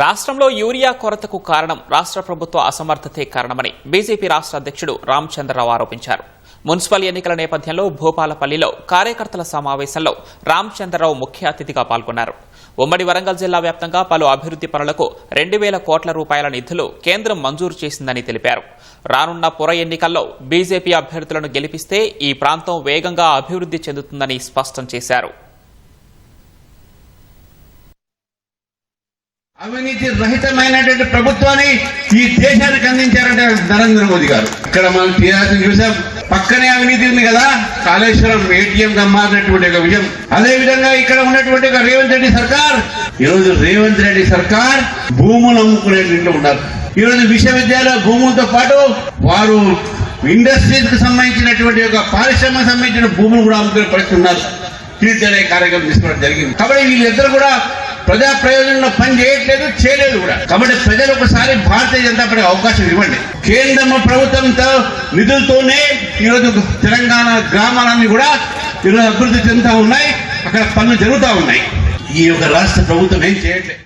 రాష్ట్రంలో యూరియా కొరతకు కారణం రాష్ట్ర ప్రభుత్వ అసమర్థతే కారణమని బీజేపీ రాష్ట్ర అధ్యక్షుడు రామచంద్రరావు ఆరోపించారు. మున్సిపల్ ఎన్నికల నేపథ్యంలో భూపాలపల్లిలో కార్యకర్తల సమావేశంలో రామచంద్రరావు ముఖ్య అతిథిగా పాల్గొన్నారు. ఉమ్మడి వరంగల్ జిల్లా వ్యాప్తంగా పలు అభివృద్ది పనులకు రెండు వేల కోట్ల రూపాయల నిధులు కేంద్రం మంజూరు చేసిందని తెలిపారు. రానున్న పుర ఎన్నికల్లో బీజేపీ అభ్యర్థులను గెలిపిస్తే ఈ ప్రాంతం వేగంగా అభివృద్ది చెందుతుందని స్పష్టం చేశారు. అవినీతి రహితమైనటువంటి ప్రభుత్వాన్ని ఈ దేశానికి అందించారంటే నరేంద్ర మోదీ గారు. ఇక్కడ మనం టీఆర్ఎస్ చూసాం పక్కనే అవినీతి ఉంది కదా కాళేశ్వరం ఏటీఎం గా మారినటువంటి ఒక విషయం. అదే విధంగా ఇక్కడ ఉన్నటువంటి ఒక రేవంత్ రెడ్డి సర్కార్. ఈరోజు రేవంత్ రెడ్డి సర్కార్ భూములు అమ్ముకునే ఇంట్లో ఉన్నారు. ఈరోజు విశ్వవిద్యాలయ భూములతో పాటు వారు ఇండస్ట్రీస్కు సంబంధించినటువంటి ఒక పారిశ్రమకు సంబంధించిన భూములు కూడా అమ్ముకునే పరిస్థితి ఉన్నారు. తీర్చడే కార్యక్రమం తీసుకోవడం జరిగింది. కాబట్టి వీళ్ళిద్దరు కూడా ప్రజా ప్రయోజనంలో పని చేయట్లేదు చేయలేదు కూడా. కాబట్టి ప్రజలు ఒకసారి భారతీయ జనతా పార్టీ అవకాశం ఇవ్వండి. కేంద్ర ప్రభుత్వంతో నిధులతోనే ఈరోజు తెలంగాణ గ్రామాలన్నీ కూడా ఈరోజు అభివృద్ధి చెందుతూ ఉన్నాయి. అక్కడ పనులు జరుగుతూ ఉన్నాయి. ఈ యొక్క రాష్ట్ర ప్రభుత్వం ఏం చేయట్లేదు.